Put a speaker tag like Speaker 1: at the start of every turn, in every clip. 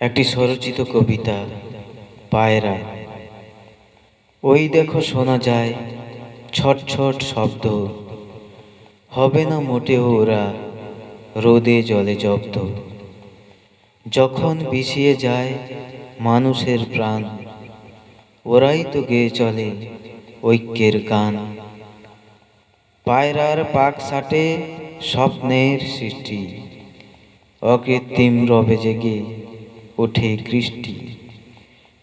Speaker 1: একটি স্বরচিত কবিতা, পায়রা। ওই দেখো শোনা যায় ছট ছট শব্দ। হবে না মোটেও ওরা রোদে জলে জব্দ। যখন বিষিয়ে যায় মানুষের প্রাণ, ওরাই তো গেয়ে চলে ঐক্যের গান। পায়রার পাক সাটে স্বপ্নের সৃষ্টি, অকৃত্রিম রবে জেগে ওঠে কৃষ্টি।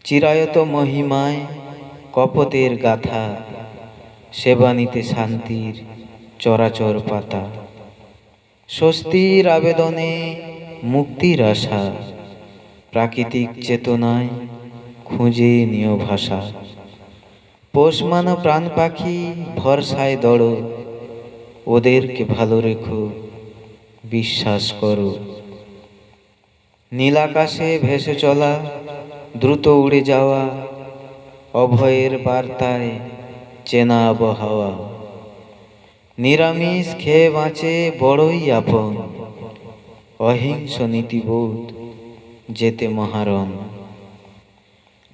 Speaker 1: চিরায়ত মহিমায় কপতের গাথা সেবানিতে শান্তির চরাচর পাতা। স্বস্তির আবেদনে মুক্তির আশা, প্রাকৃতিক চেতনায় খুঁজে নিয় ভাষা। পোষমানা প্রাণ পাখি ভরসায় দড়, ওদেরকে ভালো রেখো, বিশ্বাস করো। নীলাকাশে ভেসে চলা, দ্রুত উড়ে যাওয়া, অভয়ের বার্তায় চেনা আবহাওয়া। নিরামিষ খেয়ে বাঁচে বড়ই আপন, অহিংস নীতিবোধ যেতে মহারণ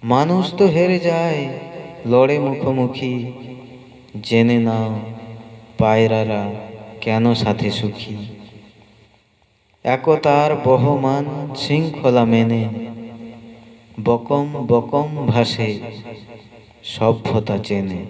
Speaker 1: মানুষ তো হেরে যায়, লড়ে মুখোমুখি, জেনে নাও পায়রারা কেন সাথে সুখী। একতার বহমান শৃঙ্খলা মেনে। বকম বকম ভাসে সভ্যতা চেনে।